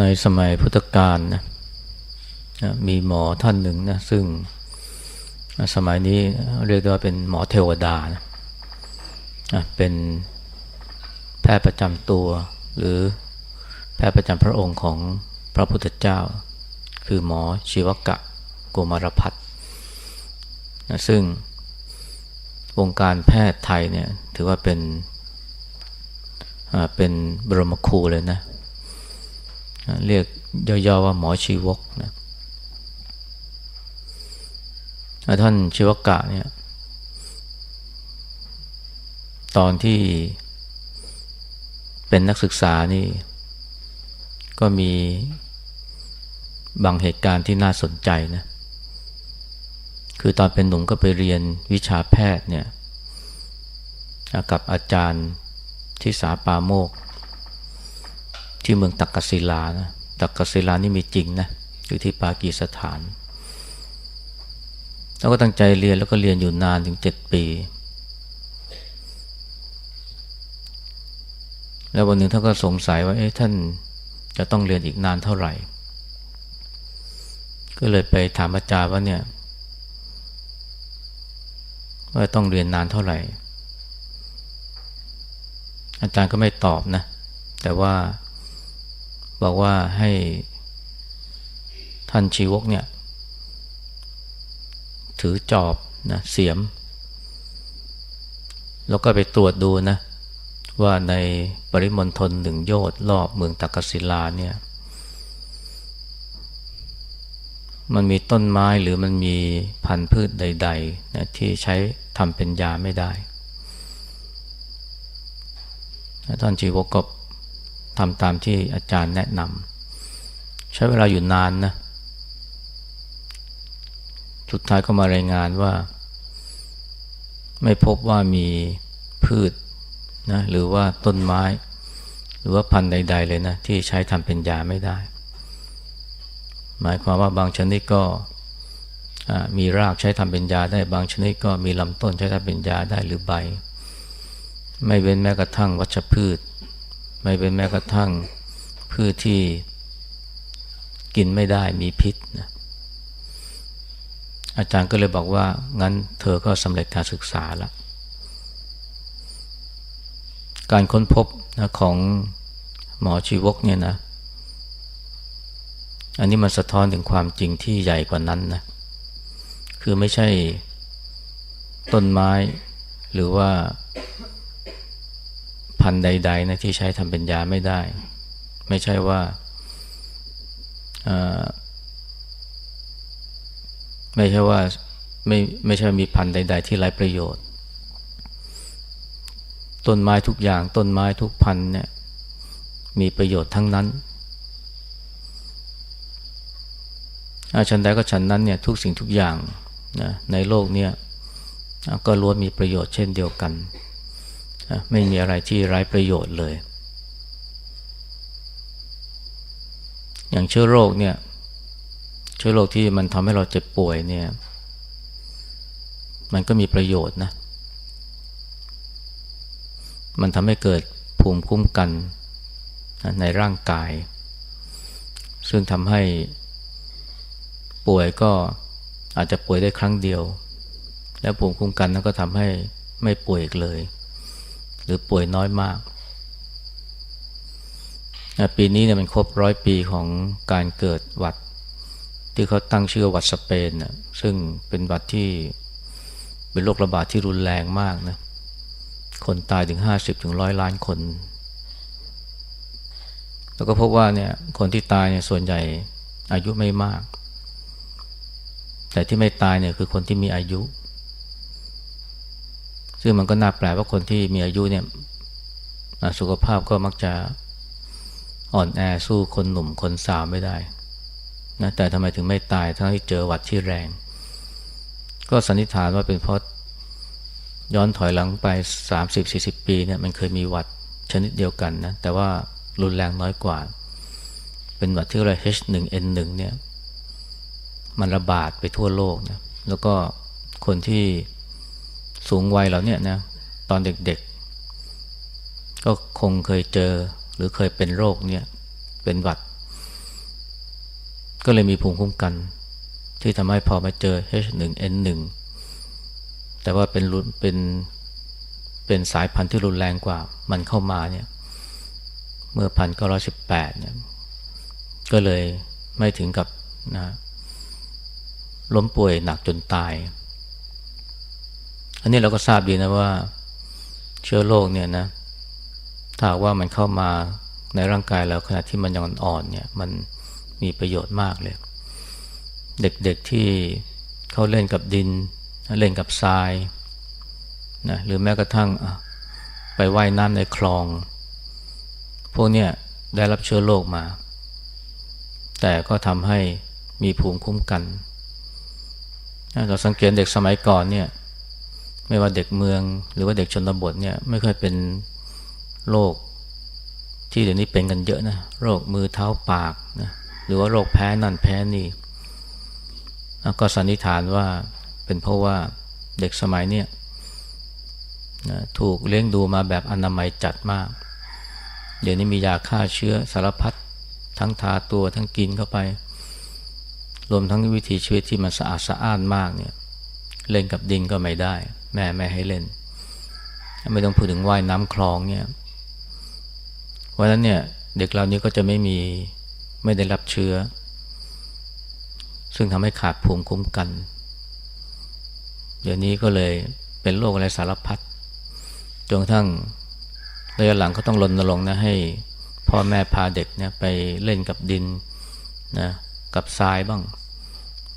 ในสมัยพุทธกาลนะมีหมอท่านหนึ่งนะซึ่งสมัยนี้เรียกว่าเป็นหมอเทวดานะเป็นแพทย์ประจำตัว หรือแพทย์ประจำพระองค์ของพระพุทธเจ้า คือหมอชีวกะโกมารพัฒนะซึ่งวงการแพทย์ไทยเนี่ยถือว่าเป็นเป็นบรมครูเลยนะ เรียกย่อๆว่าหมอชีวกนะท่านชีวกะเนี่ยตอนที่เป็นนักศึกษานี่ ก็มีบางเหตุการณ์ที่น่าสนใจนะ คือตอนเป็นหนุ่มก็ไปเรียนวิชาแพทย์เนี่ย กับอาจารย์ที่สาปาโมก ที่เมืองตักกศิลานะตักกศิลานี่มีจริงนะอยู่ที่ปากีสถาน แล้วก็ตั้งใจเรียนแล้วก็เรียนอยู่นานถึงเจ็ดปี แล้ววันหนึ่งท่านก็สงสัยว่าเอ๊ะท่านจะต้องเรียนอีกนานเท่าไหร่ ก็เลยไปถามอาจารย์ว่าเนี่ยว่าต้องเรียนนานเท่าไหร่ อาจารย์ก็ไม่ตอบนะ แต่ว่า บอกว่าให้ท่านชีวกเนี่ย ถือจอบนะเสียม แล้วก็ไปตรวจดูนะ ว่าในปริมณฑลหนึ่งโยชน์รอบเมืองตักกศิลาเนี่ย มันมีต้นไม้หรือมันมีพันธุ์พืชใดๆนะที่ใช้ทำเป็นยาไม่ได้ท่านชีวกก็ ทำตามที่อาจารย์แนะนำใช้เวลาอยู่นานนะ สุดท้ายก็มารายงานว่า ไม่พบว่ามีพืชนะหรือว่าต้นไม้ หรือว่าพันธุ์ใด ๆ เลยนะ ที่ใช้ทำเป็นยาไม่ได้ หมายความว่าบางชนิดก็มีรากใช้ทำเป็นยาได้บางชนิดก็มีลำต้นใช้ทำเป็นยาได้หรือใบ ไม่เว้นแม้กระทั่งวัชพืช ไม่เป็นแม้กระทั่งพืชที่กินไม่ได้มีพิษนะอาจารย์ก็เลยบอกว่า งั้นเธอก็สำเร็จการศึกษาแล้ว การค้นพบนะของหมอชีวกเนี่ยนะ อันนี้มันสะท้อนถึงความจริงที่ใหญ่กว่านั้นนะ คือไม่ใช่ต้นไม้หรือว่า พันธุ์ใดๆนะที่ใช้ทำเป็นยาไม่ได้ ไม่ใช่ว่าไม่ใช่ว่าไม่ไม่ใช่มีพันธุ์ใด ๆ ที่ไร้ประโยชน์ ต้นไม้ทุกอย่างต้นไม้ทุกพันธุ์เนี่ยมีประโยชน์ทั้งนั้นอาชันใดก็ฉันนั้นเนี่ยทุกสิ่งทุกอย่างนะในโลกเนี่ยก็ล้วนมีประโยชน์เช่นเดียวกัน ไม่มีอะไรที่ไร้ประโยชน์เลย อย่างเชื้อโรคเนี่ยเชื้อโรคที่มันทำให้เราเจ็บป่วยเนี่ย มันก็มีประโยชน์นะ มันทำให้เกิดภูมิคุ้มกันในร่างกาย ซึ่งทำให้ป่วยก็อาจจะป่วยได้ครั้งเดียว แล้วภูมิคุ้มกันนั้นก็ทำให้ไม่ป่วยอีกเลย หรือป่วยน้อยมาก ปีนี้เนี่ยมันครบร้อยปีของการเกิดหวัด ที่เขาตั้งชื่อวัดสเปนนะซึ่งเป็นวัดที่เป็นโรคระบาดที่รุนแรงมากนะ คนตายถึงห้าสิบถึงร้อยล้านคน แล้วก็พบว่าเนี่ยคนที่ตายเนี่ยส่วนใหญ่อายุไม่มาก แต่ที่ไม่ตายเนี่ยคือคนที่มีอายุ ซึ่งมันก็น่าแปลกว่าคนที่มีอายุเนี่ยสุขภาพก็มักจะอ่อนแอสู้คนหนุ่มคนสาวไม่ได้นะแต่ทำไมถึงไม่ตายทั้งที่เจอหวัดที่แรง ก็สันนิษฐานว่าเป็นเพราะย้อนถอยหลังไป 30-40 ปีเนี่ยมันเคยมีหวัดชนิดเดียวกันนะแต่ว่ารุนแรงน้อยกว่า เป็นหวัดที่เรียก H1N1 เนี่ยมันระบาดไปทั่วโลกนะแล้วก็คนที่ สูงวัยเราเนี่ยนะตอนเด็กๆ ก็คงเคยเจอหรือเคยเป็นโรคเนี่ยเป็นหวัด ก็เลยมีภูมิคุ้มกัน ที่ทำให้พอมาเจอ H1N1 แต่ว่าเป็นรุนเป็นเป็นสายพันธุ์ที่รุนแรงกว่า มันเข้ามาเนี่ยเมื่อพันเก้าร้อยสิบแปดเนี่ยก็เลยไม่ถึงกับนะล้มป่วยหนักจนตาย อันนี้เราก็ทราบดีนะว่าเชื้อโรคเนี่ยนะถ้าว่ามันเข้ามาในร่างกายเราขณะที่มันยังอ่อนเนี่ยมันมีประโยชน์มากเลย เด็กๆที่เขาเล่นกับดิน เล่นกับทรายนะหรือแม้กระทั่งไปไว่ายน้ำในคลอง พวกเนี้ยได้รับเชื้อโรคมา แต่ก็ทำให้มีภูมิคุ้มกัน เราสังเกตเด็กสมัยก่อนเนี่ย ไม่ว่าเด็กเมืองหรือว่าเด็กชนบทเนี่ยไม่ค่อยเป็นโรคที่เดี๋ยวนี้เป็นกันเยอะนะโรคมือเท้าปากนะหรือว่าโรคแพ้นั่นแพ้นี่ก็สันนิษฐานว่าเป็นเพราะว่าเด็กสมัยเนี่ยนะถูกเลี้ยงดูมาแบบอนามัยจัดมาก เดี๋ยวนี้มียาฆ่าเชื้อสารพัดทั้งทาตัวทั้งกินเข้าไป รวมทั้งวิถีชีวิตที่มันสะอาดสะอ้านมากเนี่ยเล่นกับดินก็ไม่ได้ แม่ไม่ให้เล่น ไม่ต้องพูดถึงว่ายน้ำคลองเนี่ยวันนั้นเนี่ยเด็กเรานี้ก็จะไม่มีไม่ได้รับเชื้อ ซึ่งทำให้ขาดภูมิคุ้มกัน เดี๋ยวนี้ก็เลยเป็นโรคอะไรสารพัดจนทั่งระยะหลังก็ต้องรณรงค์นะให้พ่อแม่พาเด็กเนี่ยไปเล่นกับดินนะกับทรายบ้าง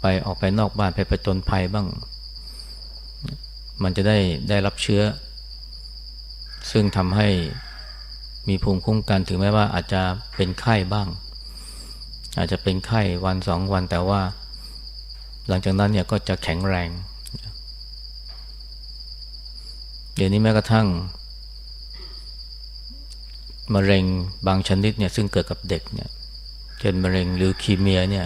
ไปออกไปนอกบ้านไปประจนภัยบ้าง มันจะได้ได้รับเชื้อ ซึ่งทำให้มีภูมิคุ้มกันถึงแม้ว่าอาจจะเป็นไข้บ้าง อาจจะเป็นไข้วันสองวันแต่ว่า หลังจากนั้นเนี่ยก็จะแข็งแรง เดี๋ยวนี้แม้กระทั่งมะเร็งบางชนิดเนี่ยซึ่งเกิดกับเด็กเนี่ยเช่นมะเร็งหรือคีเมียเนี่ย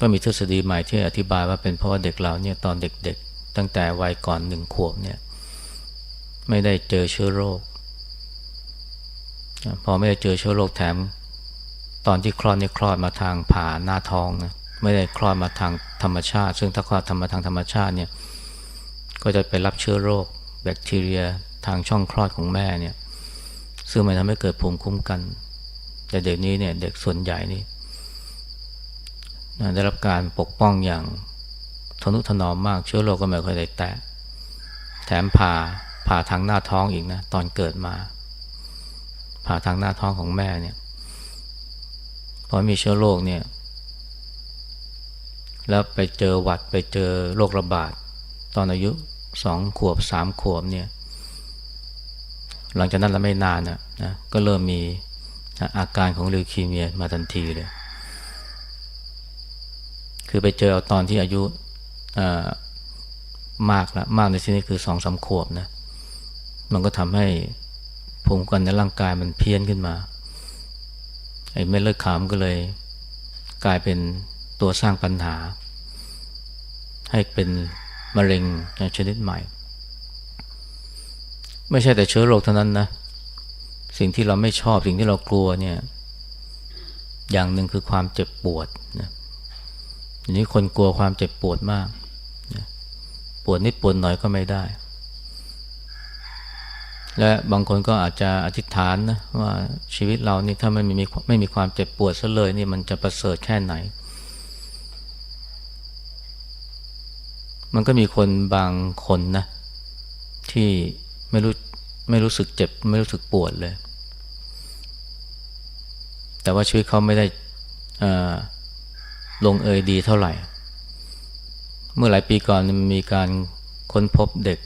ก็มีทฤษฎีใหม่ที่อธิบายว่าเป็นเพราะว่าเด็กเราเนี่ยตอนเด็กๆ ตั้งแต่วัยก่อนหนึ่งขวบเนี่ยไม่ได้เจอเชื้อโรค พอไม่ได้เจอเชื้อโรคแถม ตอนที่คลอดนี่คลอดมาทางผ่าหน้าท้องนะไม่ได้คลอดมาทางธรรมชาติ ซึ่งถ้าคลอดทำมาทางธรรมชาติเนี่ยก็จะไปรับเชื้อโรค แบคทีเรียทางช่องคลอดของแม่เนี่ยซึ่งมันทำให้เกิดภูมิคุ้มกัน แต่เด็กนี้เนี่ยเด็กส่วนใหญ่นี่ได้รับการปกป้องอย่าง ทนุถนอมมากเชื้อโรคก็ไม่ค่อยได้แตะแถมผ่าผ่าทางหน้าท้องอีกนะตอนเกิดมา ผ่าทางหน้าท้องของแม่เนี่ยพอมีเชื้อโรคเนี่ย แล้วไปเจอหวัดไปเจอโรคระบาด ตอนอายุสองขวบสามขวบเนี่ย หลังจากนั้นเราไม่นานนะนะก็เริ่มมีอาการของลิวคีเมียมาทันทีเลย คือไปเจอตอนที่อายุ มากละมากในที่นี้คือสองสาขวบนะมันก็ทำให้ภูมิคุ้มกันในร่างกายมันเพี้ยนขึ้นมาไอ้เม็ดเลือดขามก็เลย กลายเป็นตัวสร้างปัญหา ให้เป็นมะเร็งชนิดใหม่ ไม่ใช่แต่เชื้อโรคเท่านั้นนะ สิ่งที่เราไม่ชอบสิ่งที่เรากลัวเนี่ย อย่างหนึ่งคือความเจ็บปวดนะทีนี้คนกลัวความเจ็บปวดมาก วดนิดปวดหน่อยก็ไม่ได้ และบางคนก็อาจจะอธิษฐานนะว่าชีวิตเรานี่ถ้ามันไม่มีไม่มีความเจ็บปวดซะเลยนี่มันจะประเสริฐแค่ไหน มันก็มีคนบางคนนะ ที่ไม่รู้ไม่รู้สึกเจ็บ ไม่รู้สึกปวดเลย แต่ว่าชีวิตเขาไม่ได้ลงเอยดีเท่าไหร่ เมื่อหลายปีก่อนมีการค้นพบเด็ก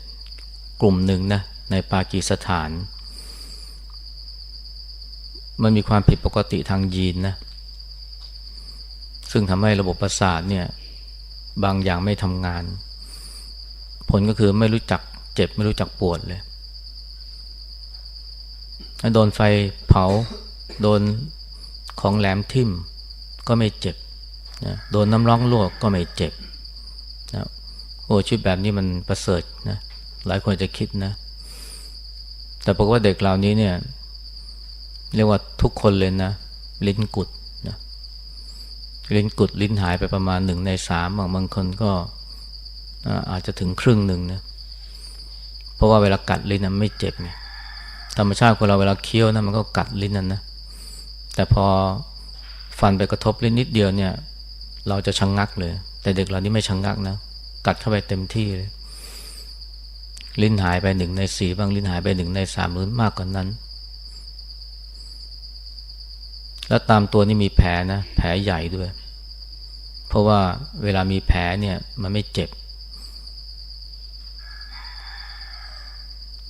กลุ่มหนึ่งนะในปากีสถาน มันมีความผิดปกติทางยีนนะซึ่งทำให้ระบบประสาทเนี่ยบางอย่างไม่ทำงาน ผลก็คือไม่รู้จักเจ็บไม่รู้จักปวดเลย โดนไฟเผา โดนของแหลมทิ่มก็ไม่เจ็บนะโดนน้ำร้องลวกก็ไม่เจ็บ นะโอ้ชีวิตแบบนี้มันประเสริฐนะหลายคนจะคิดนะ แต่ปรากว่าเด็กเหล่านี้เนี่ย เรียกว่าทุกคนเลยนะ ลิ้นกุดนะลิ้นกุดลิ้นหายไปประมาณหนึ่งในสามบางบางคนก็อาจจะถึงครึ่งหนึ่งนะเพราะว่าเวลากัดลิ้นนะไม่เจ็บไงธรรมชาติคนเราเวลาเคี้ยวนะมันก็กัดลิ้นนั่นนะแต่พอฟันไปกระทบลิ้นนิดเดียวเนี่ย เราจะชะงงักเลย แต่เด็กเรานี่ไม่ชะงงักนะ กัดเข้าไปเต็มที่เลย ลิ้นหายไปหนึ่งในสี่บ้างลิ้นหายไปหนึ่งในสามหรือมากกว่านนั้น แล้วตามตัวนี่มีแผลนะ แผลใหญ่ด้วย เพราะว่าเวลามีแผลเนี่ยมันไม่เจ็บ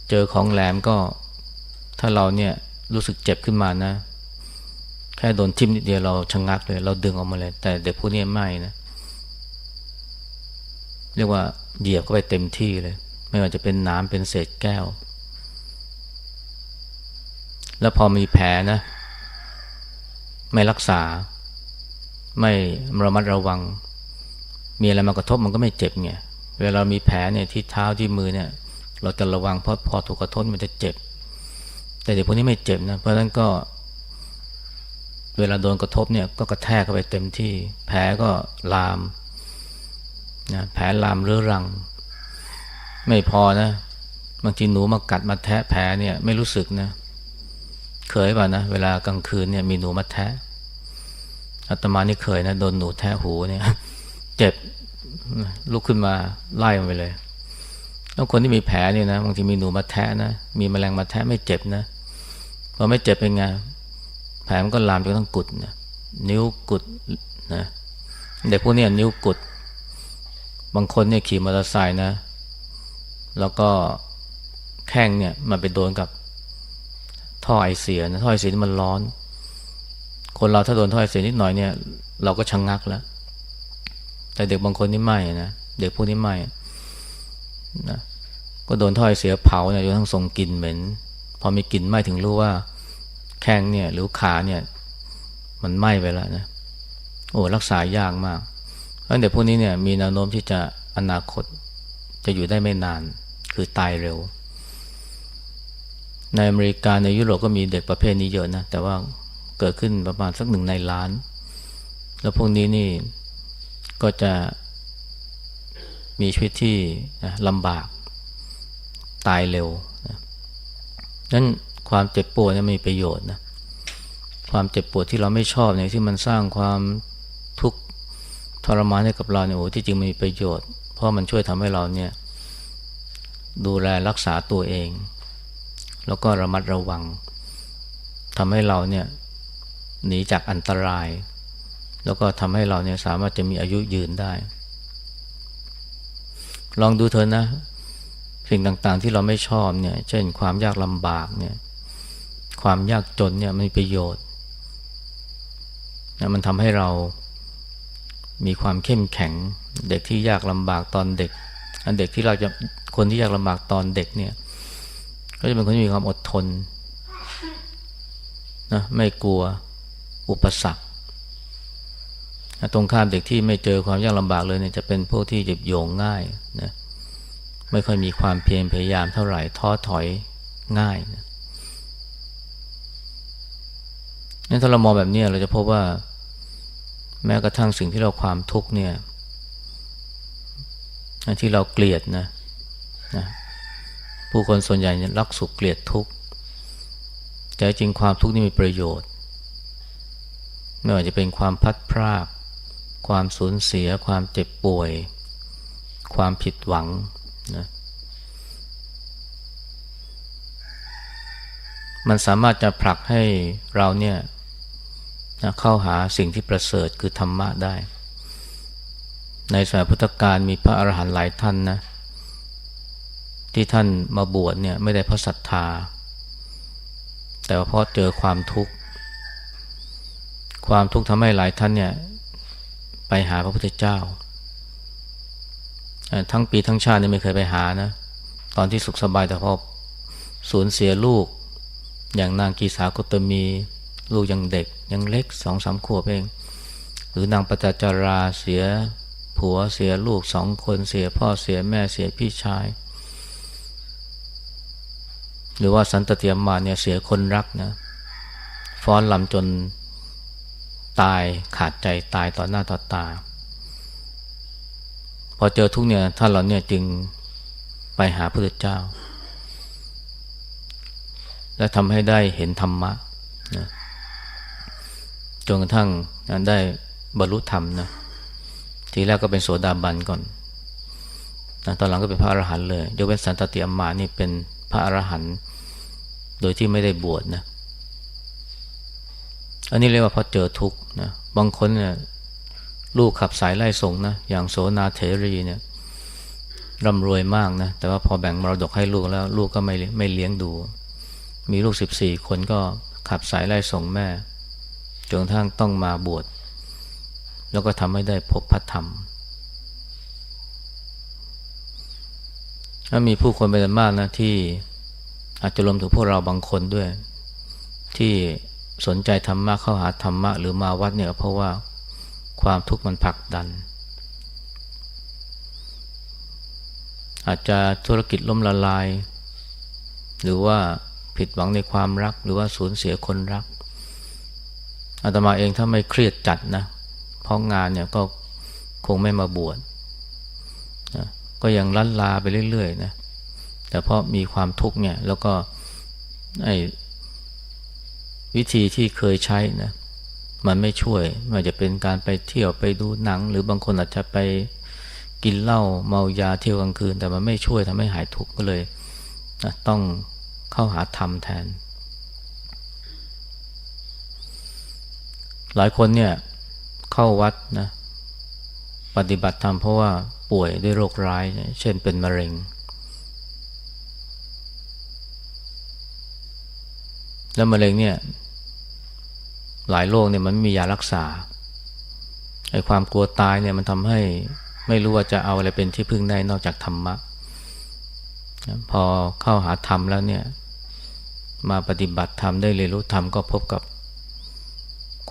เจอของแหลมก็ถ้าเราเนี่ยรู้สึกเจ็บขึ้นมานะ แค่โดนทิ่มนิดเดียวเราชะงงักเลย เราดึงออกมาเลย แต่เด็กพวกนี้ไม่นะ เรียกว่าเหยียบเข้าไปเต็มที่เลย ไม่ว่าจะเป็นน้ำเป็นเศษแก้ว แล้วพอมีแผลนะ ไม่รักษา ไม่ระมัดระวัง มีอะไรมากระทบมันก็ไม่เจ็บไงเวลาเรามีแผลเนี่ยที่เท้าที่มือเนี่ย เราจะระวังเพราะพอถูกกระทบมันจะเจ็บ แต่เด็กพวกนี้ไม่เจ็บนะเพราะฉะนั้นก็ เวลาโดนกระทบเนี่ยก็กระแทกเข้าไปเต็มที่ แผลก็ลาม นะแผลลามเรื้อรัง ไม่พอนะบางทีหนูมากัดมาแทะแผลเนี่ยไม่รู้สึกนะเคยป่ะนะเวลากลางคืนเนี่ยมีหนูมาแทะอาตมานี่เคยนะโดนหนูแทะหูเนี่ย เจ็บลุกขึ้นมาไล่มันไปเลยแล้วคนที่มีแผลเนี่ยนะบางทีมีหนูมาแทะนะมีแมลงมาแทะไม่เจ็บนะพอไม่เจ็บเป็นไงแผลมันก็ลามจนต้องกุดนะนิ้วกุดนะเด็กพวกนี้นิ้วกุด บางคนเนี่ยขี่มอเตอร์ไซค์นะ แล้วก็แข้งเนี่ยมันไปโดนกับท่อไอเสียนะท่อไอเสียนี่มันร้อน คนเราถ้าโดนท่อไอเสียนิดหน่อยเนี่ย เราก็ชะงงักแล้ว แต่เด็กบางคนนี่ไม่นะเด็กพวกนี้ไม่นะก็โดนถ้อยเสียเผาเนี่ยจนทั้งส่งกลิ่นเหม็นพอมีกลิ่นไหม้ถึงรู้ว่า แข้งเนี่ยหรือขาเนี่ย มันไหม้ไปแล้วนะโอ้รักษายากมาก แล้วเด็กพวกนี้เนี่ยมีแนวโน้มที่จะอนาคตจะอยู่ได้ไม่นานคือตายเร็ว ในอเมริกาในยุโรปก็มีเด็กประเภทนี้เยอะนะ แต่ว่าเกิดขึ้นประมาณสักหนึ่งในล้าน แล้วพวกนี้นี่ก็จะมีชีวิตที่ลำบากตายเร็วนะนั้นความเจ็บปวดนี่มีประโยชน์นะ ความเจ็บปวดที่เราไม่ชอบเนี่ยที่มันสร้างความ ทรมานให้กับเราเนี่ยโอ้ที่จริงมีประโยชน์ เพราะมันช่วยทำให้เราเนี่ยดูแลรักษาตัวเอง แล้วก็ระมัดระวังทำให้เราเนี่ยหนีจากอันตราย แล้วก็ทำให้เราเนี่ยสามารถจะมีอายุยืนได้ ลองดูเถอะนะ สิ่งต่างๆที่เราไม่ชอบเนี่ยเช่นความยากลำบากเนี่ยความยากจนเนี่ยมีประโยชน์นะมันทำให้เรา มีความเข้มแข็ง เด็กที่ยากลำบากตอนเด็ก อันเด็กที่เราจะคนที่ยากลำบากตอนเด็กเนี่ย ก็จะเป็นคนที่มีความอดทนนะไม่กลัวอุปสรรคตรงข้ามเด็กที่ไม่เจอความยากลำบากเลยเนี่ยจะเป็นพวกที่หยิบโยงง่ายนะไม่ค่อยมีความเพียรพยายามเท่าไหร่ท้อถอยง่ายนะนั่นถ้าเรามองแบบนี้เราจะพบว่า แม้กระทั่งสิ่งที่เราความทุกข์เนี่ยที่เราเกลียดนะนะผู้คนส่วนใหญ่รักสุขเกลียดทุกข์แต่จริงความทุกข์นี่มีประโยชน์ ไม่ว่าจะเป็นความพัดพรากความสูญเสีย ความเจ็บป่วย ความผิดหวังนะมันสามารถจะผลักให้เราเนี่ย นะเข้าหาสิ่งที่ประเสริฐคือธรรมะได้ ในสมัยพุทธกาลมีพระอรหันต์หลายท่านนะ ที่ท่านมาบวชเนี่ยไม่ได้เพราะศรัทธา แต่เพราะเจอความทุกข์ ความทุกข์ทำให้หลายท่านเนี่ยไปหาพระพุทธเจ้า ทั้งปีทั้งชาตินี่ไม่เคยไปหานะ ตอนที่สุขสบายแต่พอสูญเสียลูก อย่างนางกีสาโกตมี ลูกยังเด็กยังเล็กสองสามขวบเอง หรือนางปตจาราเสียผัวเสียลูกสองคนเสียพ่อเสียแม่เสียพี่ชาย หรือว่าสันตเตียมมาเนี่ยเสียคนรักนะฟ้อนลำจนตายขาดใจตายต่อหน้าต่อตา พอเจอทุกเนี่ยท่านเราเนี่ยจึงไปหาพระเจ้า และทำให้ได้เห็นธรรมะนะ จนกระทั่งได้บรรลุธรรมนะทีแรกก็เป็นโสดาบันก่อนนะตอนหลังก็เป็นพระอรหันต์เลยยกเว้นสันตติอมมานี่เป็นพระอรหันต์โดยที่ไม่ได้บวชนะ อันนี้เรียกว่าพอเจอทุกข์นะบางคนเนี่ยลูกขับสายไล่ส่งนะอย่างโสนาเถรีเนี่ยร่ำรวยมากนะ แต่ว่าพอแบ่งมรดกให้ลูกแล้ว ลูกก็ไม่ไม่เลี้ยงดู มีลูกสิบสี่คนก็ขับสายไล่ส่งแม่ นกระทั่งต้องมาบวชแล้วก็ทำให้ได้พบพระธรรมถ้ามีผู้คนเป็นมากนะที่อาจจะรวมถึงพวกเราบางคนด้วย ที่สนใจธรรมะเข้าหาธรรมะ หรือมาวัดเนี่ยเพราะว่าความทุกข์มันผลักดัน อาจจะธุรกิจล้มละลาย หรือว่าผิดหวังในความรักหรือว่าสูญเสียคนรัก อาตมาเองถ้าไม่เครียดจัดนะเพราะงานเนี่ยก็คงไม่มาบวชนะก็ยังลันลาไปเรื่อยๆนะแต่เพราะมีความทุกข์เนี่ยแล้วก็ไอ้วิธีที่เคยใช้นะมันไม่ช่วยไม่ว่าจะเป็นการไปเที่ยวไปดูหนัง หรือบางคนอาจจะไปกินเหล้าเมายาเที่ยวกลางคืน แต่มันไม่ช่วยทำให้หายทุกข์ก็เลยนะต้องเข้าหาธรรมแทน หลายคนเนี่ยเข้าวัดนะปฏิบัติธรรมเพราะว่าป่วยด้วยโรคร้าย เช่นเป็นมะเร็ง แล้วมะเร็งเนี่ยหลายโรคเนี่ยมันไม่มียารักษาไอ้ความกลัวตายเนี่ยมันทำให้ไม่รู้ว่าจะเอาอะไรเป็นที่พึ่งได้นอกจากธรรมะ พอเข้าหาธรรมแล้วเนี่ยมาปฏิบัติธรรมได้เรียนรู้ธรรมก็พบกับ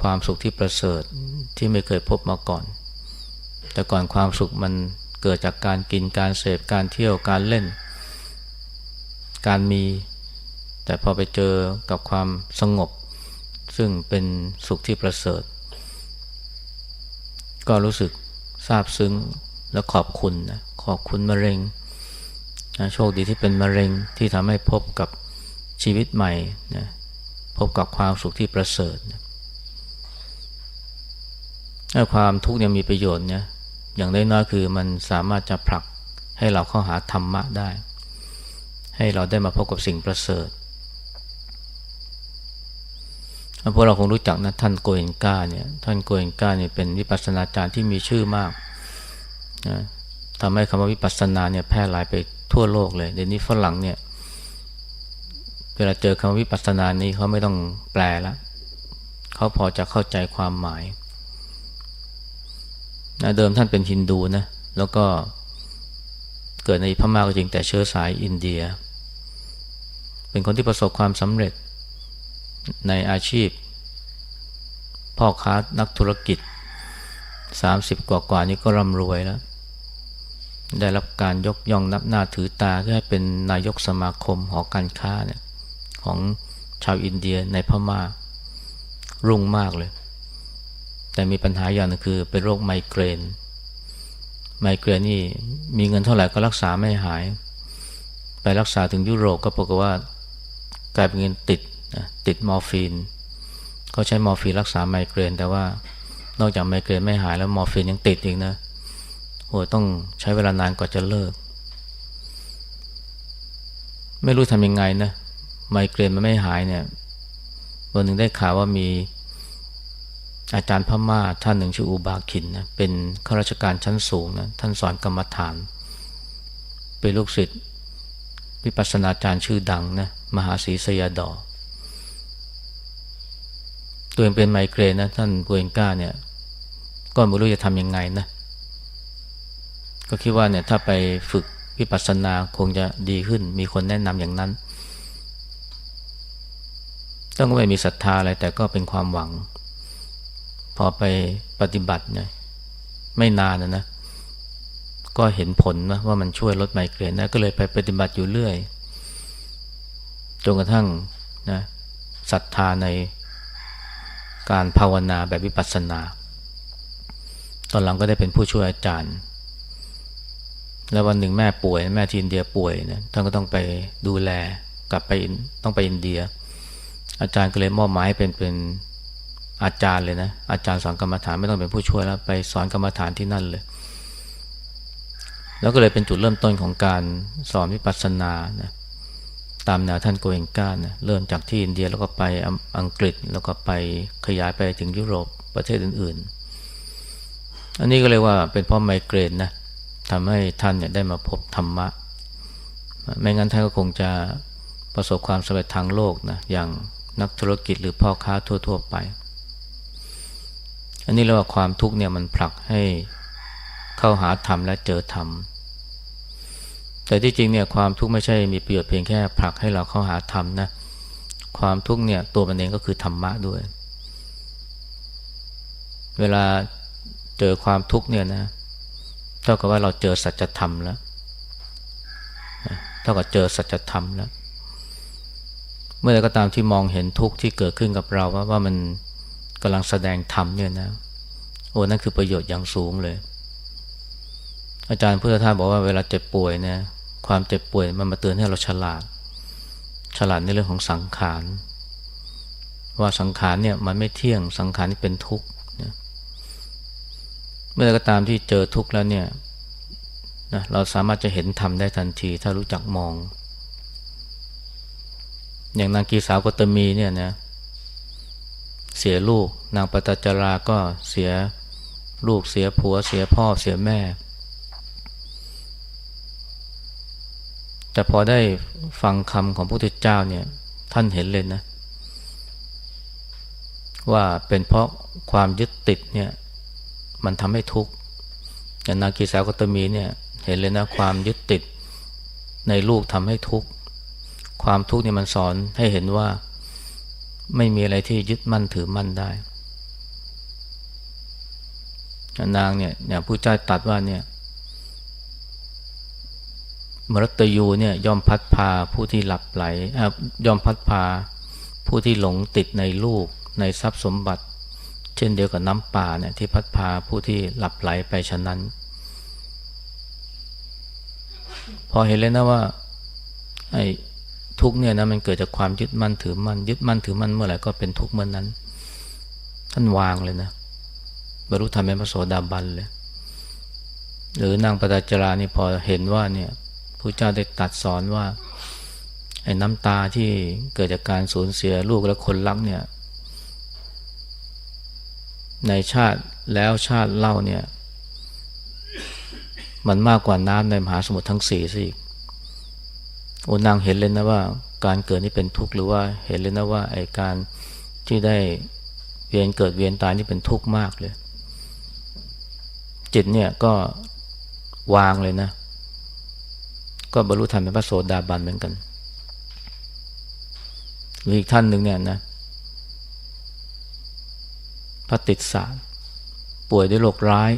ความสุขที่ประเสริฐที่ไม่เคยพบมาก่อน แต่ก่อนความสุขมันเกิดจากการกินการเสพการเที่ยวการเล่น การมี แต่พอไปเจอกับความสงบ ซึ่งเป็นสุขที่ประเสริฐ ก็รู้สึกซาบซึ้งและขอบคุณนะขอบคุณมะเร็งนะโชคดีที่เป็นมะเร็งที่ทำให้พบกับชีวิตใหม่นะพบกับความสุขที่ประเสริฐนะ ความทุกข์ยังมีประโยชน์เนี่ยอย่างน้อยๆคือมันสามารถจะผลักให้เราเข้าหาธรรมะได้ ให้เราได้มาพบกับสิ่งประเสริฐพวกเราคงรู้จักนะท่านโกเอนกาเนี่ยท่านโกเอนกาเนี่ยเป็นวิปัสสนาจารย์ที่มีชื่อมากนะทำให้คำว่าวิปัสสนาเนี่ยแพร่หลายไปทั่วโลกเลยเดี๋ยวนี้ฝรั่งเนี่ยเวลาเจอคำว่าวิปัสสนานี้เขาไม่ต้องแปลล้วเขาพอจะเข้าใจความหมาย นะเดิมท่านเป็นฮินดูนะแล้วก็เกิดในพม่าก็จริงแต่เชื้อสายอินเดีย เป็นคนที่ประสบความสำเร็จในอาชีพ พ่อค้านักธุรกิจ 30 กว่ากว่านี้ก็ร่ำรวยแล้ว ได้รับการยกย่องนับหน้าถือตาให้เป็นนายกสมาคมหอการค้าเนี่ยของชาวอินเดียในพมา่ารุ่งมากเลย แต่มีปัญหาอย่างนึงคือเป็นโรคไมเกรน ไมเกรนนี่มีเงินเท่าไหร่ก็รักษาไม่หาย ไปรักษาถึงยุโรปก็ปรากฏว่ากลายเป็นเงินติดติดมอร์ฟีนเขาใช้มอร์ฟีนรักษาไมเกรน แต่ว่านอกจากไมเกรนไม่หายแล้วมอร์ฟีนยังติดอีกนะโอ้ต้องใช้เวลานานกว่าจะเลิก ไม่รู้ทำยังไงนะไมเกรนมันไม่หายเนี่ยวันหนึ่งได้ข่าวว่ามี อาจารย์พม่าท่านหนึ่งชื่ออุบาคินนะเป็นข้าราชการชั้นสูงนะท่านสอนกรรมฐาน เป็นลูกศิษย์วิปัสสนาจารย์ชื่อดังนะมหาศรีสยาดอ ตัวเองเป็นไมเกรนนะท่านปูเอนก้าเนี่ยก็ไม่รู้จะทำยังไงนะก็คิดว่าเนี่ยถ้าไปฝึกวิปัสสนาคงจะดีขึ้น มีคนแนะนำอย่างนั้นต้องไม่มีศรัทธาอะไรแต่ก็เป็นความหวัง พอไปปฏิบัติเนี่ยไม่นานนะนะ ก็เห็นผลนะว่ามันช่วยลดไมเกรนนะก็เลยไปปฏิบัติอยู่เรื่อยจนกระทั่งนะศรัทธาในการภาวนาแบบวิปัสสนา ตอนหลังก็ได้เป็นผู้ช่วยอาจารย์ แล้ววันหนึ่งแม่ป่วย แม่ที่อินเดียป่วยนะท่านก็ต้องไปดูแลกลับไปต้องไปอินเดีย อาจารย์ก็เลยมอบหมายเป็นเป็น อาจารย์เลยนะ อาจารย์สอนกรรมฐานไม่ต้องเป็นผู้ช่วยแล้ว ไปสอนกรรมฐานที่นั่นเลย แล้วก็เลยเป็นจุดเริ่มต้นของการสอนวิปัสสนานะตามแนวท่านโกเอนกานะเริ่มจากที่อินเดียแล้วก็ไปอังกฤษแล้วก็ไปขยายไปถึงยุโรปประเทศอื่น ๆ อันนี้ก็เลยว่าเป็นเพราะไมเกรนนะทำให้ท่านเนี่ยได้มาพบธรรมะ ไม่งั้นท่านก็คงจะประสบความสำเร็จทางโลกนะอย่างนักธุรกิจหรือพ่อค้าทั่ว ๆ ไป อันนี้เรียกว่าความทุกข์เนี่ยมันผลักให้เข้าหาธรรมและเจอธรรม แต่ที่จริงเนี่ยความทุกข์ไม่ใช่มีประโยชน์เพียงแค่ผลักให้เราเข้าหาธรรมนะ ความทุกข์เนี่ยตัวมันเองก็คือธรรมะด้วย เวลาเจอความทุกข์เนี่ยนะเท่ากับว่าเราเจอสัจธรรมแล้วเท่ากับเจอสัจธรรมแล้ว เมื่อใดก็ตามที่มองเห็นทุกข์ที่เกิดขึ้นกับเราว่าว่ามัน กำลังแสดงธรรมเนี่ยนะโอ้นั่นคือประโยชน์อย่างสูงเลย อาจารย์พุทธทาสบอกว่าเวลาเจ็บป่วยนะความเจ็บป่วยมันมาเตือนให้เราฉลาด ฉลาดในเรื่องของสังขารว่าสังขารเนี่ยมันไม่เที่ยงสังขารนี่เป็นทุกข์เมื่อก็ตามที่เจอทุกข์แล้วเนี่ยนะเราสามารถจะเห็นธรรมได้ทันที ถ้ารู้จักมอง อย่างนางกีสาวกตมีเนี่ยนะ เสียลูก นางปตจราก็เสียลูกเสียผัวเสียพ่อเสียแม่ แต่พอได้ฟังคำของพระพุทธเจ้าเนี่ยท่านเห็นเลยนะ ว่าเป็นเพราะความยึดติดเนี่ยมันทำให้ทุกข์อย่างนาคีสาวกตมีเนี่ยเห็นเลยนะความยึดติดในลูกทำให้ทุกข์ความทุกข์เนี่ยมันสอนให้เห็นว่า ไม่มีอะไรที่ยึดมั่นถือมั่นได้นางเนี่ยอย่างผู้เจ้าตัดว่าเนี่ยมรตยูเนี่ยยอมพัดพาผู้ที่หลับไหลย่อมพัดพาผู้ที่หลงติดในลูกในทรัพย์สมบัติ เช่นเดียวกับน้ำป่าเนี่ยที่พัดพาผู้ที่หลับไหลไปฉะนั้น พอเห็นเลยนะว่าไอ้ ทุกเนี่ยนะมันเกิดจากความยึดมั่นถือมั่นยึดมั่นถือมั่นเมื่อไหร่ก็เป็นทุกเมื่อนนั้น ท่านวางเลยนะบรรลุธรรมเป็นพระโสดาบันเลย หรือนางปตจรานี่พอเห็นว่าเนี่ยพระเจ้าได้ตัดสอนว่าไอ้น้ำตาที่เกิดจากการสูญเสียลูกและคนรักเนี่ย ในชาติแล้วชาติเล่าเนี่ย มันมากกว่าน้ำในมหาสมุทรทั้งสี่สิ โอนางเห็นเลยนะว่า การเกิดนี่เป็นทุกข์หรือว่าเห็นเลยนะว่าไอ้การที่ได้เวียนเกิดเวียนตายนี่เป็นทุกข์มากเลย จิตเนี่ยก็วางเลยนะ ก็บรรลุธรรมเป็นพระโสดาบันเหมือนกันมีอีกท่านหนึ่งเนี่ยนะพระติดสารป่วยด้วยโรคร้าย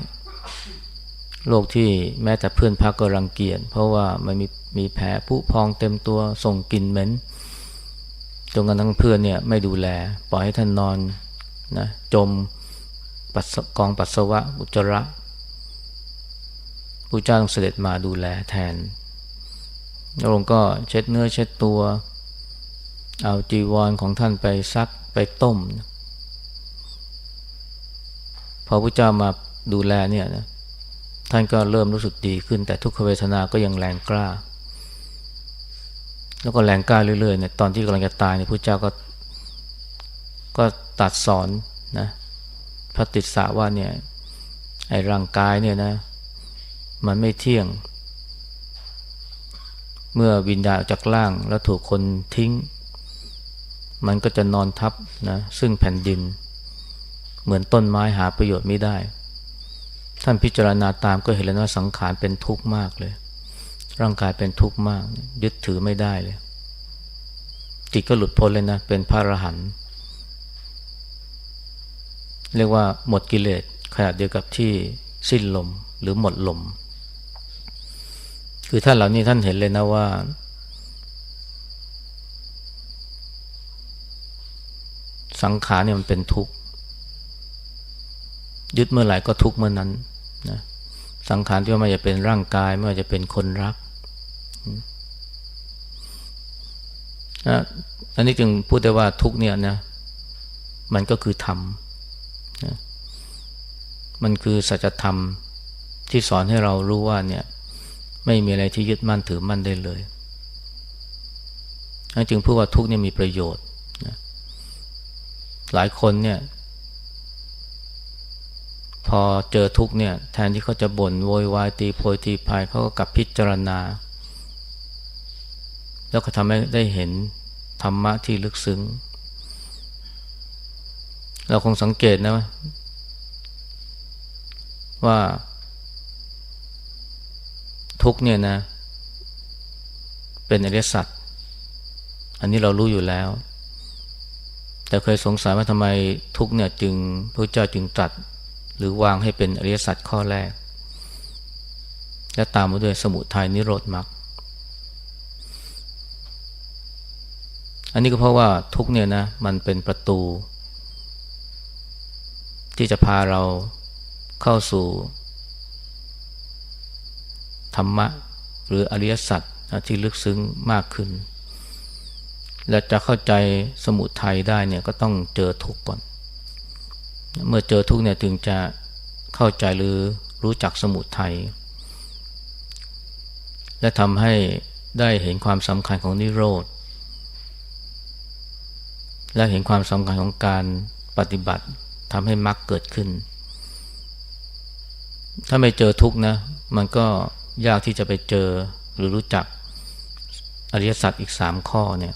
โรคที่แม้แต่เพื่อนพักก็รังเกียจเพราะว่ามันมีมีแผลผุพองเต็มตัวส่งกลิ่นเหม็นจนกระทั่งเพื่อนเนี่ยไม่ดูแล ปล่อยให้ท่านนอนนะจมปัสกองปัสสาวะอุจจาระผู้เจ้าต้องเสด็จมาดูแลแทนพระองค์ก็เช็ดเนื้อเช็ดตัว เอาจีวรของท่านไปซักไปต้ม พอพระเจ้ามาดูแลเนี่ยนะ ท่านก็เริ่มรู้สึกดีขึ้น แต่ทุกขเวทนาก็ยังแรงกล้า แล้วก็แรงกล้าเรื่อยๆเนี่ยตอนที่กำลังจะตายเนี่ยพระเจ้าก็ก็ตัดสอนนะพระติสสะว่าเนี่ยไอ้ร่างกายเนี่ยนะ มันไม่เที่ยง เมื่อวิญญาณจากล่างแล้วถูกคนทิ้ง มันก็จะนอนทับนะซึ่งแผ่นดิน เหมือนต้นไม้หาประโยชน์ไม่ได้ ท่านพิจารณาตามก็เห็นแล้วว่าสังขารเป็นทุกข์มากเลย ร่างกายเป็นทุกข์มาก ยึดถือไม่ได้เลย จิตก็หลุดพ้นเลยนะ เป็นพระอรหันต์เรียกว่าหมดกิเลสขณะเดียวกับที่สิ้นลมหรือหมดลม คือท่านเหล่านี้ท่านเห็นเลยนะว่า สังขารเนี่ยมันเป็นทุกข์ยึดเมื่อไหร่ก็ทุกข์เมื่อนั้น นะสังขารที่ว่ามันจะเป็นร่างกายไม่ว่าจะเป็นคนรักนะอันนี้จึงพูดได้ว่าทุกเนี่ยนะมันก็คือธรรมนะมันคือสัจธรรมที่สอนให้เรารู้ว่าเนี่ย ไม่มีอะไรที่ยึดมั่นถือมั่นได้เลยจึงพูดว่าทุกเนี่ยมีประโยชน์นะหลายคนเนี่ย พอเจอทุกเนี่ยแทนที่เขาจะบ่นโวยวายตีโพยตีพายเขาก็กลับพิจารณา แล้วก็ทำให้ได้เห็นธรรมะที่ลึกซึ้ง เราคงสังเกตนะ ว่าทุกเนี่ยนะ เป็นอริยสัจอันนี้เรารู้อยู่แล้ว แต่เคยสงสัยว่าทำไมทุกเนี่ยจึงพระเจ้าจึงตรัส หรือวางให้เป็นอริยสัจข้อแรก และตามมาด้วยสมุทัยนิโรธมรรคอันนี้ก็เพราะว่าทุกเนี่ยนะมันเป็นประตู ที่จะพาเราเข้าสู่ ธรรมะ หรืออริยสัจที่ลึกซึ้งมากขึ้น และจะเข้าใจสมุทัยได้เนี่ยก็ต้องเจอทุกข์ก่อน เมื่อเจอทุกเนี่ยถึงจะเข้าใจหรือรู้จักสมุทัยและทำให้ได้เห็นความสำคัญของนิโรธ และเห็นความสำคัญของการปฏิบัติทำให้มรรคเกิดขึ้น ถ้าไม่เจอทุกนะ มันก็ยากที่จะไปเจอหรือรู้จักอริยสัจอีกสามข้อเนี่ย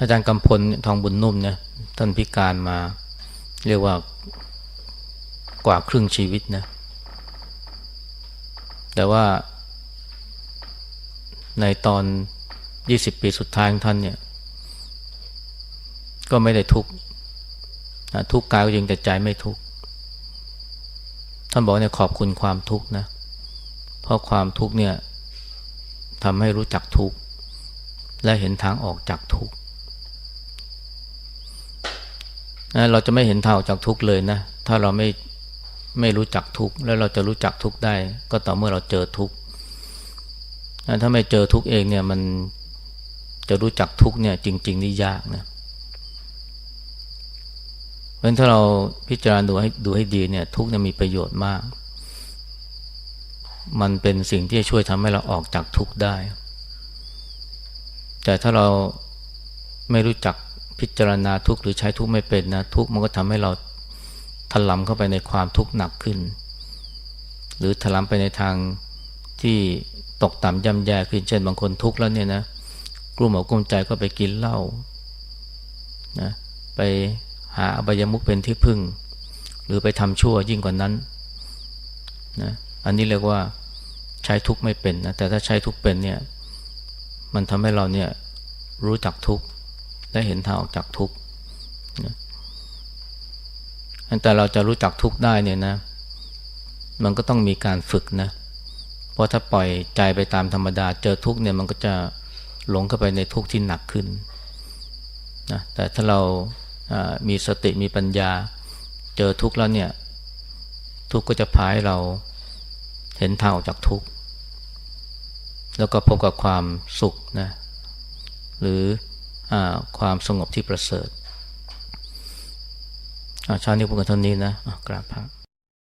อาจารย์กำพลทองบุญนุ่มเนี่ยท่านพิการมาเรียกว่ากว่าครึ่งชีวิตนะ แต่ว่าในตอนยี่สิบปีสุดท้ายของท่านเนี่ย ก็ไม่ได้ทุกข์ทุกข์กายก็ยังแต่ใจไม่ทุกข์ท่านบอกเนี่ยขอบคุณความทุกข์นะ เพราะความทุกข์เนี่ยทำให้รู้จักทุกข์และเห็นทางออกจากทุกข์นะ เราจะไม่เห็นทางออกจากทุกข์เลยนะ ถ้าเราไม่ไม่รู้จักทุกข์แล้วเราจะรู้จักทุกข์ได้ ก็ต่อเมื่อเราเจอทุกข์ถ้าไม่เจอทุกข์เองเนี่ยมันจะรู้จักทุกข์เนี่ย จริง ๆ นี่ยากนะเพราะฉะนั้นถ้าเราพิจารณาดูให้ดูให้ดีเนี่ย ทุกข์เนี่ยมีประโยชน์มาก มันเป็นสิ่งที่จะช่วยทำให้เราออกจากทุกข์ได้ แต่ถ้าเราไม่รู้จัก พิจารณาทุกข์หรือใช้ทุกข์ไม่เป็นนะทุกข์มันก็ทำให้เราถลำเข้าไปในความทุกข์หนักขึ้น หรือถลำไปในทางที่ตกต่ำย่ำแย่ขึ้นเช่นบางคนทุกข์แล้วเนี่ยนะกลุ่มอกกลุ้มใจก็ไปกินเหล้านะไปหาอบายมุกเป็นที่พึ่ง หรือไปทำชั่วยิ่งกว่านั้นนะอันนี้เรียกว่าใช้ทุกข์ไม่เป็นนะแต่ถ้าใช้ทุกข์เป็นเนี่ยมันทำให้เราเนี่ยรู้จักทุกข์ และเห็นทางออกจากทุกข์แต่เราจะรู้จักทุกข์ได้เนี่ยนะ มันก็ต้องมีการฝึกนะ เพราะถ้าปล่อยใจไปตามธรรมดา เจอทุกข์เนี่ยมันก็จะหลงเข้าไปในทุกข์ที่หนักขึ้นนะแต่ถ้าเรามีสติมีปัญญา เจอทุกข์แล้วเนี่ยทุกข์ก็จะพาให้เราเห็นทางออกจากทุกข์แล้วก็พบกับความสุขนะหรือ ความสงบที่ประเสริฐชาตินี้พูดกันเท่านี้นะกราบพระ